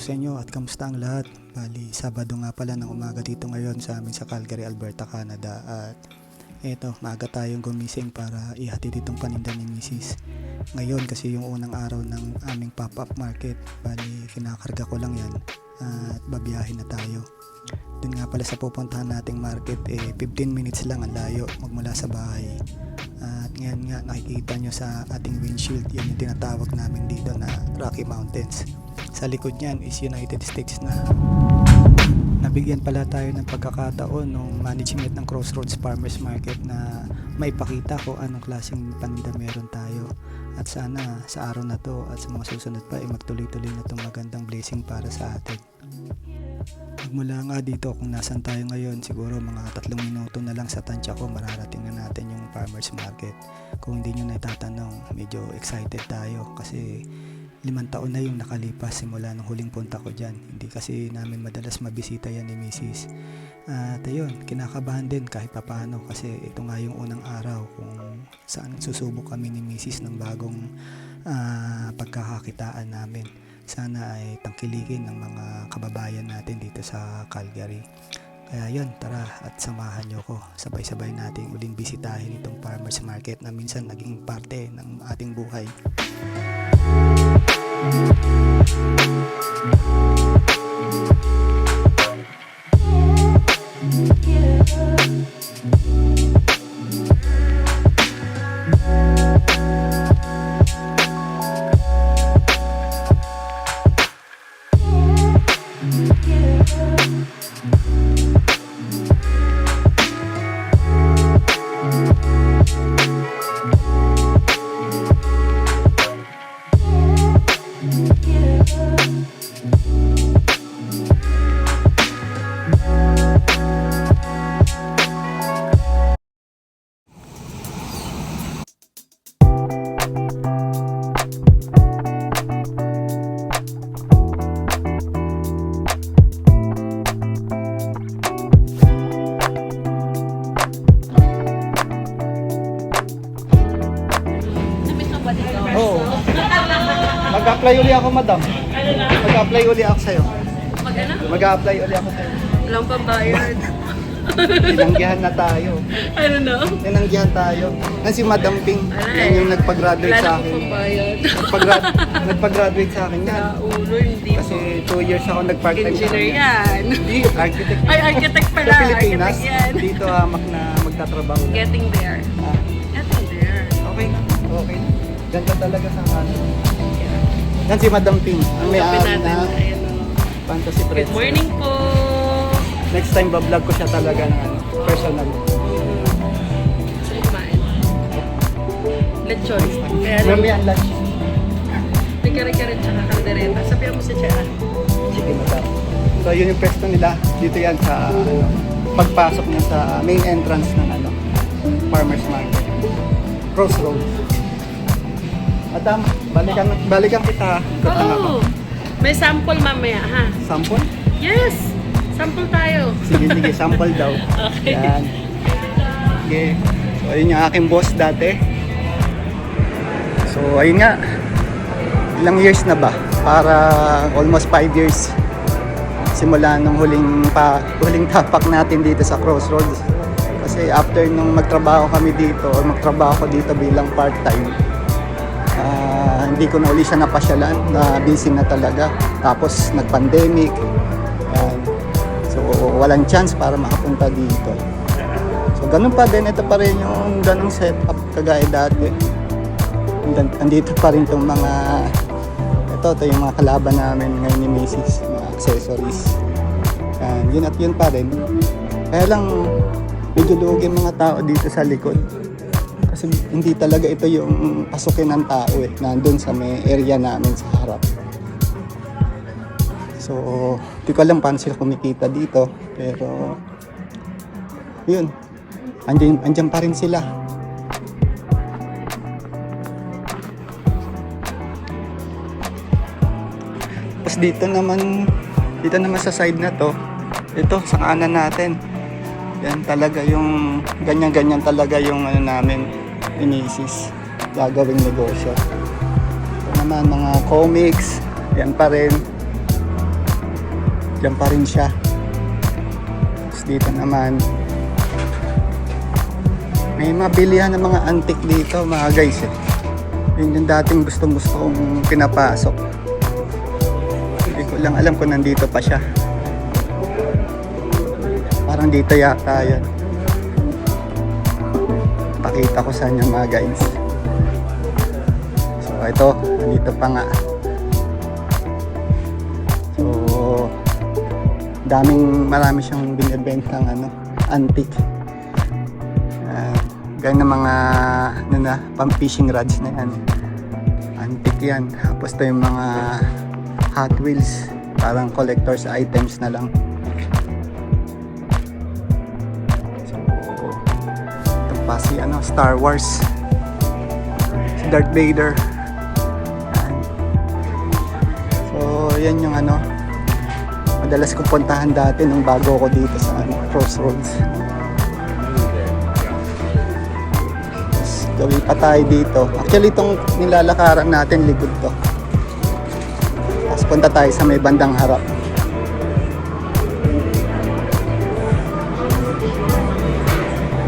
sa inyo at kamusta ang lahat? Bali, Sabado nga pala ng umaga dito ngayon sa amin sa Calgary, Alberta, Canada at eto, maaga tayong gumising para ihatid itong paninda ni Mrs. Ngayon kasi yung unang araw ng aming pop-up market, bali kinakarga ko lang yan at babiyahin na tayo. Dun nga pala sa pupuntahan nating market, eh 15 minutes lang ang layo magmula sa bahay. At ngayon nga nakikita nyo sa ating windshield, yan yung tinatawag namin dito na Rocky Mountains. Sa likod niyan is United States na. Nabigyan pala tayo ng pagkakataon ng management ng Crossroads Farmers Market na may pakita ko anong klaseng paninda meron tayo. At sana sa araw na to at sa mga susunod pa ay magtuloy-tuloy na itong magandang blessing para sa atin. Magmula nga dito kung nasan tayo ngayon, siguro mga tatlong minuto na lang sa tansya ko mararating na natin yung farmers market. Kung hindi nyo natatanong, medyo excited tayo kasi limang taon na yung nakalipas simula nung huling punta ko dyan. Hindi kasi namin madalas mabisita yan ni Mrs. At ayun, kinakabahan din kahit papano kasi ito nga yung unang araw kung saan susubok kami ni Mrs. ng bagong ah, pagkakakitaan namin sana ay tangkilikin ng mga kababayan natin dito sa Calgary. Kaya yun, tara at samahan nyo ko. Sabay-sabay natin uling bisitahin itong farmers market na minsan naging parte ng ating buhay. Oo. Madam. Mag-apply uli ako sa'yo. Mag ano? Mag-apply uli ako sa'yo. Walang pambayad. Tinanggihan na tayo. ano no? Tinanggihan tayo. Yan si Madam Ping. Yan yung nagpag-graduate sa na akin. Nagpag-grad- nagpag-graduate sa akin yan. Naulo, hindi Kasi po. 2 years ako nag-part-time sa Engineer yan. Hindi, architect. Ay, architect Sa pala. Pilipinas, Architect yan. dito hamak na magtatrabaho. Getting there. Ah, Getting there. okay na, okay na. Ganda talaga sa ano. Yan si Madam Ping. Ang may ari na fantasy Good pretzel. morning po. Next time bablog ko siya talaga na ano, personal. Gusto mo kumain? Lechon. Kaya rin. Mamaya ang lunch. May kare-kare tsaka kaldereta. Sabihan mo si Chea. Sige, madam. So, yun yung pwesto nila. Dito yan sa ano, pagpasok niya sa main entrance ng ano, farmer's market. Crossroads. Madam, balikan, balikan kita. Oh! May sample mamaya ha? Sample? Yes! Sample tayo. Sige, sige, sample daw. Okay. Yan. Sige. So, ayun yung aking boss dati. So, ayun nga. Ilang years na ba? Para almost 5 years. Simula nung huling, pa, huling tapak natin dito sa Crossroads. Kasi after nung magtrabaho kami dito, or magtrabaho ko dito bilang part-time, hindi ko na uli siya napasyalan, na busy na talaga. Tapos nag-pandemic. Yan. So, walang chance para makapunta dito. So, ganun pa din. Ito pa rin yung ganung setup kagaya dati. Andito pa rin itong mga ito, ito yung mga kalaban namin ngayon ni Macy's, mga accessories. Yan, yun at yun pa rin. Kaya lang, medyo yung mga tao dito sa likod. Kasi hindi talaga ito yung pasukin ng tao eh, nandun sa may area namin sa harap. So, di ko alam paano sila kumikita dito. Pero, yun. Andyan, andyan pa rin sila. Tapos dito naman, dito naman sa side na to, ito sa kanan natin. Yan talaga yung, ganyan-ganyan talaga yung ano namin, inisis, gagawing negosyo. Ito naman mga comics, yan pa rin. Diyan pa rin siya. Tapos dito naman, may mabilihan ng mga antik dito mga guys eh. Yun yung dating gustong gusto kong pinapasok. Hindi ko lang alam kung nandito pa siya. Parang dito yata yan. Pakita ko sa inyo mga guys. So ito, nandito pa nga. So, daming marami siyang binibentang ano, antique. Uh, gaya ng mga ano na, pang fishing rods na yan. Antique yan. Tapos ito yung mga Hot Wheels. Parang collector's items na lang. Pa si ano, Star Wars. Si Darth Vader. So, yan yung ano, madalas kong puntahan dati nung bago ako dito sa ano, Crossroads. Tapos, gawi pa tayo dito. Actually, itong nilalakaran natin, likod to. Tapos punta tayo sa may bandang harap.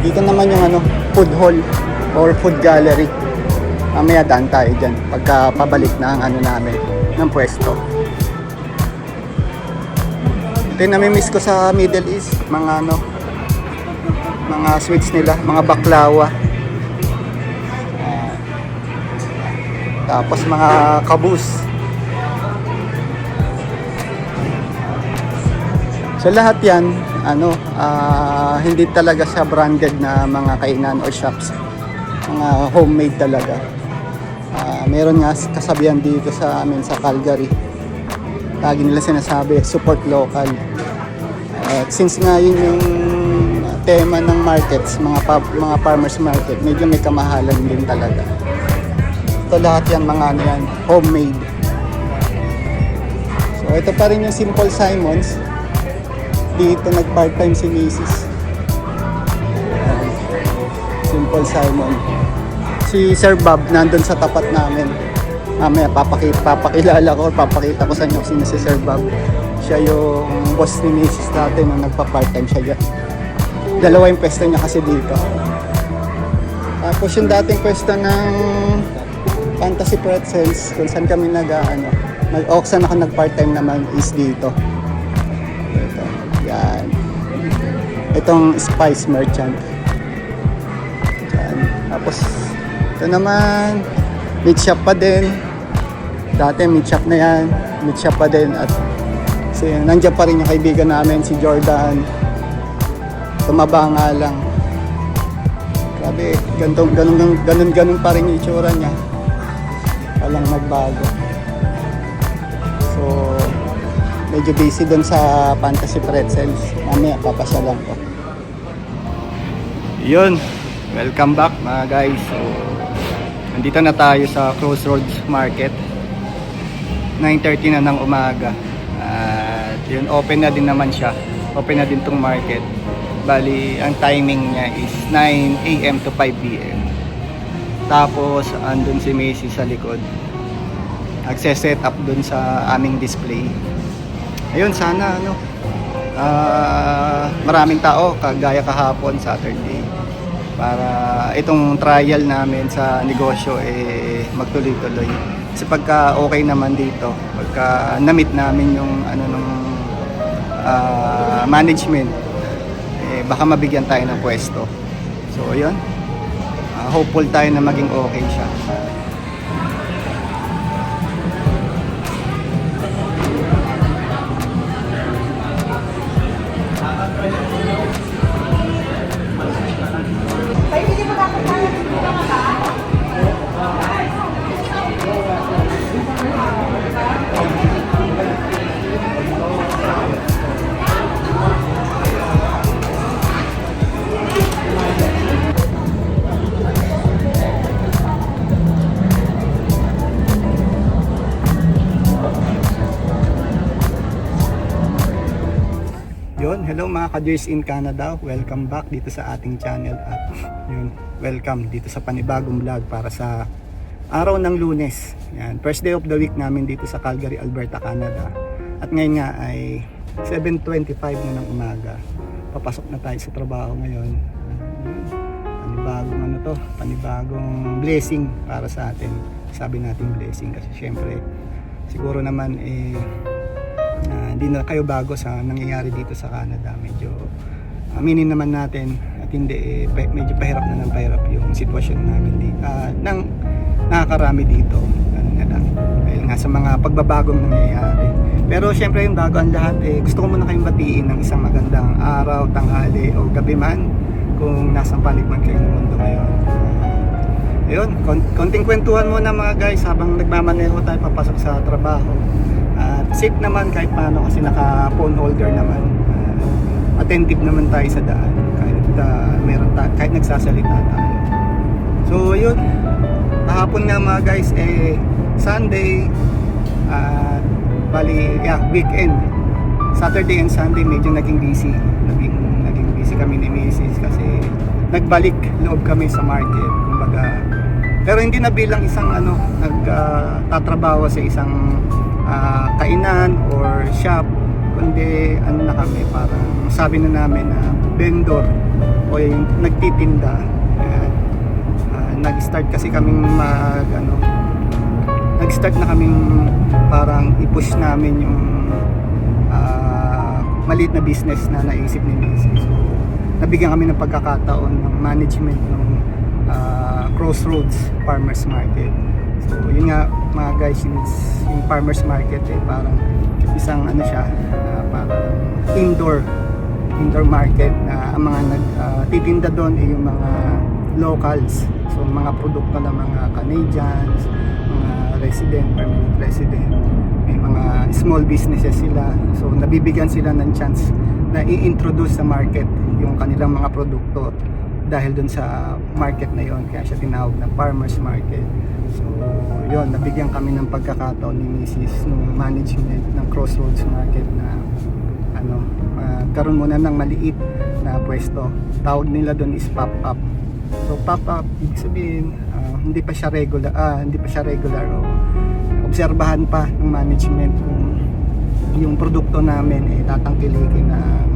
Dito naman yung ano, food hall or food gallery. Mamaya daan tayo dyan pagka pabalik na ang ano namin ng pwesto. Ito yung namimiss ko sa Middle East, mga ano, mga sweets nila, mga baklawa. Ah, tapos mga kabus. So lahat yan, ano, ah, hindi talaga siya branded na mga kainan or shops. Mga homemade talaga. Ah, meron nga kasabihan dito sa amin sa Calgary. Lagi nila sinasabi, support local. At since nga yun yung tema ng markets, mga pub- mga farmers market, medyo may kamahalan din talaga. Ito lahat yan mga ano yan, homemade. So ito pa rin yung Simple Simons. Dito nag part-time si Mrs. Simple Simon. Si Sir Bob nandun sa tapat namin. Mamaya papakita, papakilala ko papakita ko sa inyo sino si Sir Bob. Siya yung boss ni Mrs. dati nung nagpa-part-time siya dyan. Dalawa yung pwesto niya kasi dito. Tapos yung dating pwesto ng Fantasy Pretzels, kung saan kami nag, ano, nag-auction ako nag-part-time naman is dito. Ito, yan. Itong Spice Merchant. Tapos, ito naman, meat shop pa din. Dati meat shop na yan. Meat shop pa din. At si, nandiyan pa rin yung kaibigan namin, si Jordan. Tumaba nga lang. Grabe, ganun, ganun, ganun, ganun pa rin yung itsura niya. Walang nagbago. So, medyo busy doon sa Fantasy Pretzels. Mamaya, papasya lang ko. Yun. Welcome back mga guys. So, nandito na tayo sa Crossroads Market. 9.30 na ng umaga. At yun, open na din naman siya. Open na din tong market. Bali, ang timing niya is 9 a.m. to 5 p.m. Tapos, andun si Macy sa likod. Nagse-set up dun sa aming display. Ayun, sana ano, ah, maraming tao kagaya kahapon Saturday para itong trial namin sa negosyo eh magtuloy-tuloy. Kasi pagka okay naman dito, pagka na-meet namin yung ano nung ah, management, eh baka mabigyan tayo ng pwesto. So, yun. Ah, hopeful tayo na maging okay siya. Mga ka-Joys in Canada. Welcome back dito sa ating channel at yun, welcome dito sa panibagong vlog para sa araw ng lunes. Yan, first day of the week namin dito sa Calgary, Alberta, Canada. At ngayon nga ay 7.25 na ng umaga. Papasok na tayo sa trabaho ngayon. Panibagong ano to, panibagong blessing para sa atin. Sabi natin blessing kasi syempre siguro naman eh ah, hindi na kayo bago sa nangyayari dito sa Canada. Medyo aminin naman natin at hindi eh, medyo pahirap na ng pahirap yung sitwasyon namin dito. ng nakakarami dito. Na lang. Dahil nga sa mga pagbabagong nangyayari. Pero syempre yung bago ang lahat eh, gusto ko muna kayong batiin ng isang magandang araw, tanghali o gabi man kung nasa panig man kayo ng mundo ngayon. Ah, Ayun, kon- konting kwentuhan muna mga guys habang nagmamaneho tayo papasok sa trabaho. Safe naman kahit paano kasi naka phone holder naman. Ah, attentive naman tayo sa daan kahit ah, meron ta- kahit nagsasalita tayo. So yun, kahapon nga mga guys eh Sunday at bali yeah, weekend. Saturday and Sunday medyo naging busy. Naging naging busy kami ni Mrs. kasi nagbalik loob kami sa market. Kumbaga pero hindi na bilang isang ano nagtatrabaho sa isang ah, kainan or shop kundi ano na kami parang sabi na namin na vendor o yung nagtitinda Ayan. Ah, nag-start kasi kaming mag ano nag-start na kaming parang i-push namin yung ah, maliit na business na naisip ni Mrs. So, nabigyan kami ng pagkakataon ng management ng Crossroads Farmers Market. So, yun nga mga guys, yung, yung farmers market eh, parang isang ano siya, ah, parang indoor indoor market na ang mga nagtitinda doon ay yung mga locals. So mga produkto ng mga Canadians, mga resident, permanent resident, may mga small businesses sila. So nabibigyan sila ng chance na i-introduce sa market yung kanilang mga produkto dahil doon sa market na yon kaya siya tinawag na farmers market. So yon nabigyan kami ng pagkakataon ni Mrs. nung management ng Crossroads Market na ano, magkaroon muna ng maliit na pwesto. Tawag nila doon is pop-up. So pop-up, ibig sabihin, ah, hindi pa siya regular, ah, hindi pa siya regular o obserbahan pa ng management kung yung produkto namin eh tatangkilikin ng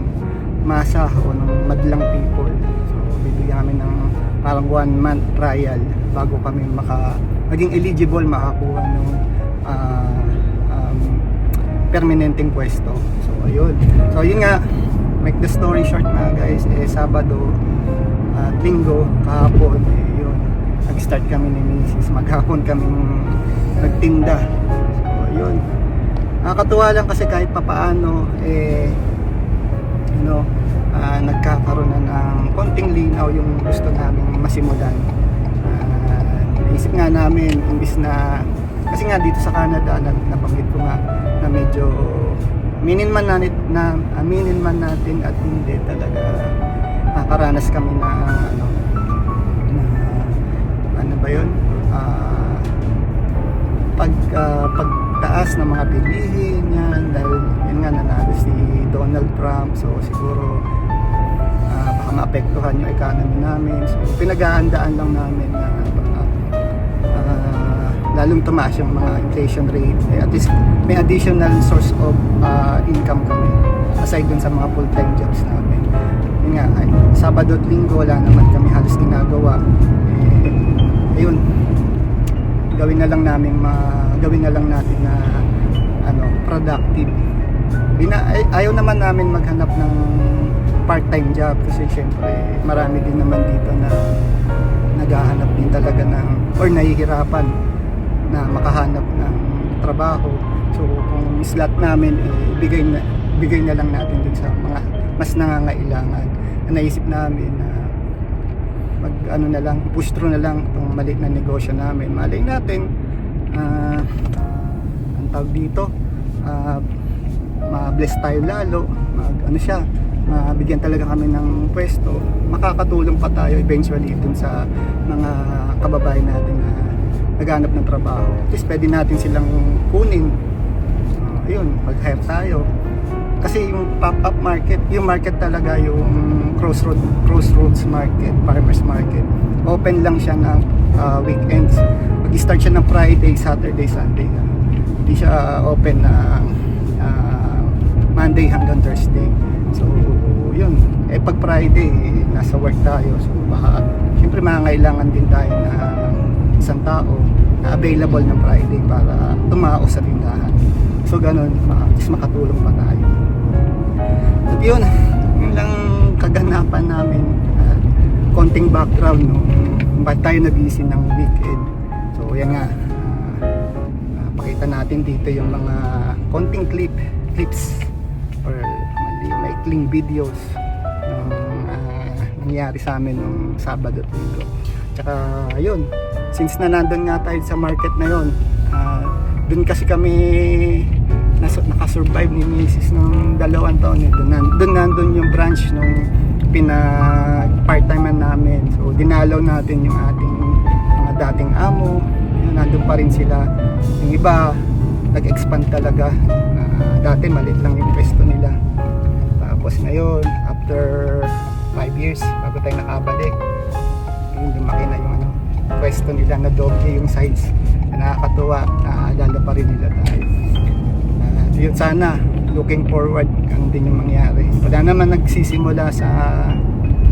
masa o ng madlang people. Bibigyan kami ng parang one month trial bago kami maka maging eligible makakuha ng ah, um, permanenteng pwesto. So, ayun. So, yun nga, make the story short na guys, eh, Sabado at Linggo, kahapon, eh, yun, nag-start kami ni Mrs. Maghapon kaming nagtinda. So, ayun. Nakakatuwa lang kasi kahit papaano, eh, you know, ah, nagkakaroon na ng konting linaw yung gusto namin masimulan. Ah, naisip nga namin, imbis na kasi nga dito sa Canada na nabanggit ko nga na medyo aminin man natin na aminin man natin at hindi talaga nakaranas kami na ano na ano ba yun Ah, pag ah, pagtaas ng mga bilihin yan dahil yun nga nanalo si Donald Trump so siguro maapektuhan yung economy namin. So pinaghahandaan lang namin na baka ah, lalong tumaas yung mga inflation rate. Eh, at least may additional source of ah, income kami aside dun sa mga full-time jobs namin. Yun nga ay, Sabado at Linggo wala naman kami halos ginagawa. Eh, ayun. Gawin na lang namin ma gawin na lang natin na ano productive. Bina, ay, ayaw naman namin maghanap ng part-time job kasi syempre marami din naman dito na naghahanap din talaga ng or nahihirapan na makahanap ng trabaho. So kung slot namin eh, bigay na bigay na lang natin dun sa mga mas nangangailangan. Naisip namin na mag ano na lang push through na lang itong maliit na negosyo namin. Malay natin ah ang tawag dito? Ah ma-bless tayo lalo mag ano siya mabigyan talaga kami ng pwesto makakatulong pa tayo eventually dun sa mga kababayan natin na naghanap ng trabaho at least pwede natin silang kunin Ah, ayun mag-hire tayo kasi yung pop-up market, yung market talaga yung crossroad crossroads market, farmers market. Open lang siya ng uh, weekends. Mag-start siya ng Friday, Saturday, Sunday. Hindi siya open na uh, Monday hanggang Thursday. So, yun. Eh, pag Friday, nasa work tayo. So, baka, syempre mangangailangan din tayo na isang tao na available ng Friday para tumao sa tindahan. So, ganun, at least makatulong pa tayo. At yun, yun lang kaganapan namin. Ah, konting background, no? Ba't tayo nag-isin ng weekend? So, yan nga. ah, pakita natin dito yung mga konting clip, clips maikling videos ng nangyari sa amin nung Sabado at Linggo. Tsaka, yun, since na nandun nga tayo sa market na yun, ah, dun kasi kami nas nakasurvive ni Mrs. nung dalawang taon eh. Nan- doon nandun yung branch nung pinag part-time namin. So dinalaw natin yung ating mga dating amo. Yun, nandun pa rin sila. Yung iba nag-expand talaga. Ah, dati maliit lang yung pwesto. Tapos ngayon, after 5 years, bago tayo nakabalik, yun, lumaki na yung ano, pwesto nila na doble yung size. Nakakatuwa, naaalala pa rin nila tayo. Ah, yun sana, looking forward, ganun din yung mangyari. Wala naman nagsisimula sa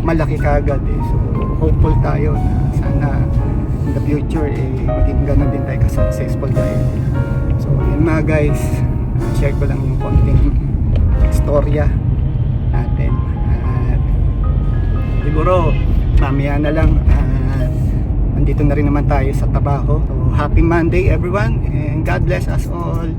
malaki kagad eh. So, hopeful tayo na sana in the future eh, maging ganun din tayo ka-successful tayo. So, yun mga guys, share ko lang yung konting storya siguro, mamaya na lang at nandito na rin naman tayo sa trabaho. So, happy Monday everyone and God bless us all.